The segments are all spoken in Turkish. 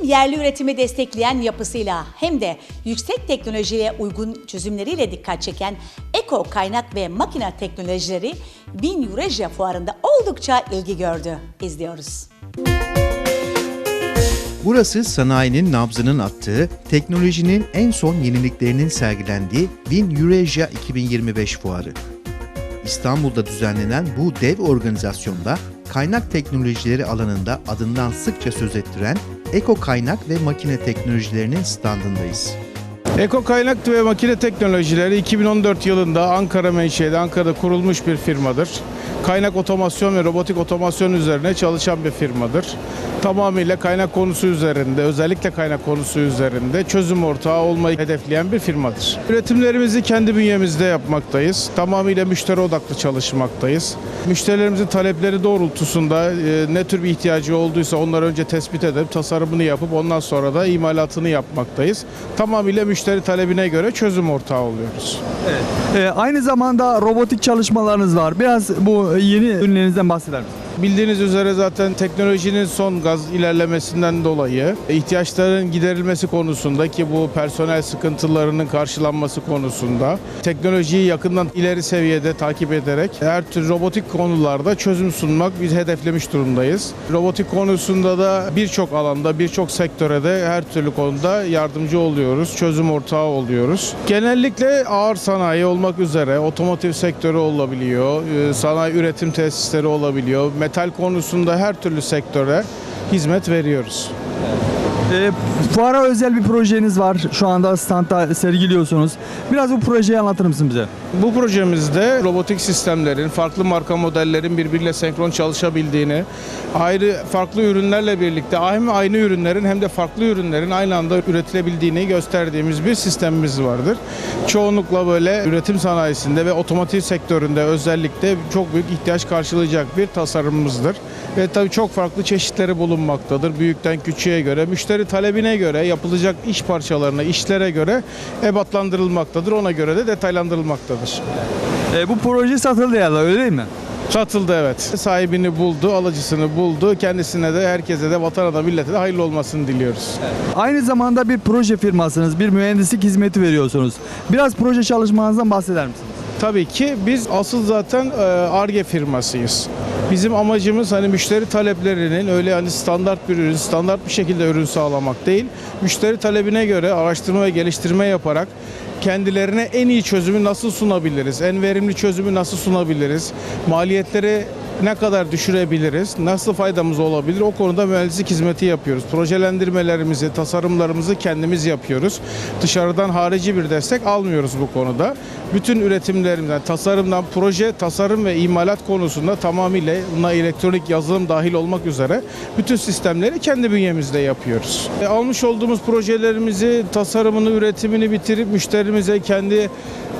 hem yerli üretimi destekleyen yapısıyla hem de yüksek teknolojiye uygun çözümleriyle dikkat çeken eko kaynak ve makine teknolojileri Bin Eurasia Fuarı'nda oldukça ilgi gördü. İzliyoruz. Burası sanayinin nabzının attığı, teknolojinin en son yeniliklerinin sergilendiği Win Eurasia 2025 fuarı. İstanbul'da düzenlenen bu dev organizasyonda kaynak teknolojileri alanında adından sıkça söz ettiren Eko Kaynak ve Makine Teknolojilerinin standındayız. Eko Kaynak ve Makine Teknolojileri 2014 yılında Ankara menşeli Ankara'da kurulmuş bir firmadır. Kaynak otomasyon ve robotik otomasyon üzerine çalışan bir firmadır. Tamamıyla kaynak konusu üzerinde, özellikle kaynak konusu üzerinde çözüm ortağı olmayı hedefleyen bir firmadır. Üretimlerimizi kendi bünyemizde yapmaktayız. Tamamıyla müşteri odaklı çalışmaktayız. Müşterilerimizin talepleri doğrultusunda e, ne tür bir ihtiyacı olduysa onları önce tespit edip tasarımını yapıp ondan sonra da imalatını yapmaktayız. Tamamıyla müşteri talebine göre çözüm ortağı oluyoruz. Ee, aynı zamanda robotik çalışmalarınız var. Biraz bu yeni ürünlerinizden bahseder misiniz? Bildiğiniz üzere zaten teknolojinin son gaz ilerlemesinden dolayı ihtiyaçların giderilmesi konusunda ki bu personel sıkıntılarının karşılanması konusunda teknolojiyi yakından ileri seviyede takip ederek her tür robotik konularda çözüm sunmak biz hedeflemiş durumdayız. Robotik konusunda da birçok alanda, birçok sektöre de her türlü konuda yardımcı oluyoruz, çözüm ortağı oluyoruz. Genellikle ağır sanayi olmak üzere otomotiv sektörü olabiliyor, e, sanayi üretim tesisleri olabiliyor, metal konusunda her türlü sektöre hizmet veriyoruz. Ee, fuara özel bir projeniz var. Şu anda standta sergiliyorsunuz. Biraz bu projeyi anlatır mısın bize? Bu projemizde robotik sistemlerin, farklı marka modellerin birbiriyle senkron çalışabildiğini, ayrı farklı ürünlerle birlikte hem aynı ürünlerin hem de farklı ürünlerin aynı anda üretilebildiğini gösterdiğimiz bir sistemimiz vardır. Çoğunlukla böyle üretim sanayisinde ve otomotiv sektöründe özellikle çok büyük ihtiyaç karşılayacak bir tasarımımızdır. Ve tabii çok farklı çeşitleri bulunmaktadır. Büyükten küçüğe göre, müşteri talebine göre, yapılacak iş parçalarına, işlere göre ebatlandırılmaktadır. Ona göre de detaylandırılmaktadır. Ee, bu proje satıldı ya öyle değil mi? Satıldı evet. Sahibini buldu, alıcısını buldu. Kendisine de herkese de vatana da millete de hayırlı olmasını diliyoruz. Aynı zamanda bir proje firmasınız. Bir mühendislik hizmeti veriyorsunuz. Biraz proje çalışmanızdan bahseder misiniz? Tabii ki biz asıl zaten ARGE firmasıyız. Bizim amacımız hani müşteri taleplerinin öyle hani standart bir ürün, standart bir şekilde ürün sağlamak değil. Müşteri talebine göre araştırma ve geliştirme yaparak kendilerine en iyi çözümü nasıl sunabiliriz? En verimli çözümü nasıl sunabiliriz? Maliyetleri ne kadar düşürebiliriz? Nasıl faydamız olabilir? O konuda mühendislik hizmeti yapıyoruz. Projelendirmelerimizi, tasarımlarımızı kendimiz yapıyoruz. Dışarıdan harici bir destek almıyoruz bu konuda. Bütün üretimlerimizden, tasarımdan, proje, tasarım ve imalat konusunda tamamıyla buna elektronik yazılım dahil olmak üzere bütün sistemleri kendi bünyemizde yapıyoruz. E, almış olduğumuz projelerimizi, tasarımını, üretimini bitirip müşterimize kendi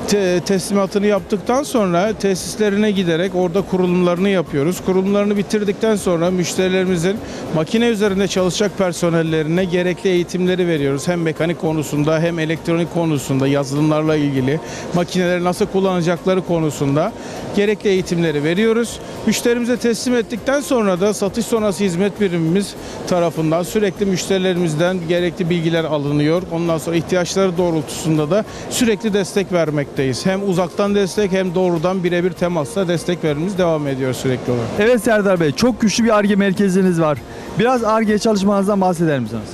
te- teslimatını yaptıktan sonra tesislerine giderek orada kurulumlarını yapıyoruz. Kurulumlarını bitirdikten sonra müşterilerimizin makine üzerinde çalışacak personellerine gerekli eğitimleri veriyoruz. Hem mekanik konusunda hem elektronik konusunda yazılımlarla ilgili makineleri nasıl kullanacakları konusunda gerekli eğitimleri veriyoruz. Müşterimize teslim ettikten sonra da satış sonrası hizmet birimimiz tarafından sürekli müşterilerimizden gerekli bilgiler alınıyor. Ondan sonra ihtiyaçları doğrultusunda da sürekli destek vermekteyiz. Hem uzaktan destek hem doğrudan birebir temasla destek vermemiz devam ediyor sürekli olarak. Evet Serdar Bey, çok güçlü bir ARGE merkeziniz var. Biraz ARGE çalışmanızdan bahseder misiniz?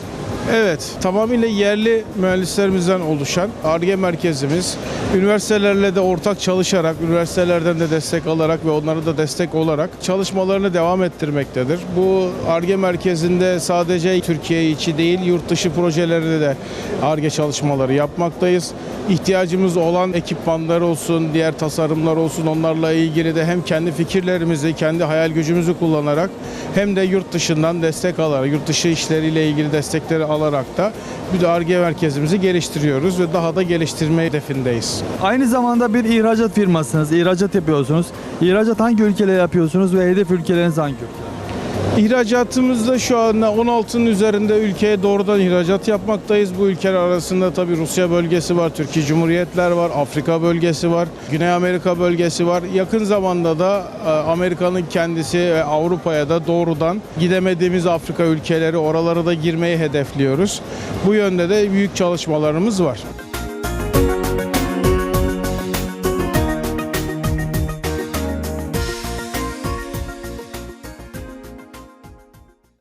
Evet, tamamıyla yerli mühendislerimizden oluşan ARGE merkezimiz, üniversitelerle de ortak çalışarak, üniversitelerden de destek alarak ve onlara da destek olarak çalışmalarını devam ettirmektedir. Bu ARGE merkezinde sadece Türkiye içi değil, yurt dışı projelerde de ARGE çalışmaları yapmaktayız. İhtiyacımız olan ekipmanlar olsun, diğer tasarımlar olsun onlarla ilgili de hem kendi fikirlerimizi, kendi hayal gücümüzü kullanarak hem de yurt dışından destek alarak, yurt dışı işleriyle ilgili destekleri alarak da bir de ARGE merkezimizi geliştiriyoruz ve daha da geliştirme hedefindeyiz. Aynı zamanda bir ihracat firmasınız. İhracat yapıyorsunuz. İhracat hangi ülkelere yapıyorsunuz ve hedef ülkeleriniz hangi ülkeler? İhracatımızda şu anda 16'nın üzerinde ülkeye doğrudan ihracat yapmaktayız. Bu ülkeler arasında tabii Rusya bölgesi var, Türkiye Cumhuriyetler var, Afrika bölgesi var, Güney Amerika bölgesi var. Yakın zamanda da e, Amerika'nın kendisi ve Avrupa'ya da doğrudan gidemediğimiz Afrika ülkeleri oralara da girmeyi hedefliyoruz. Bu yönde de büyük çalışmalarımız var.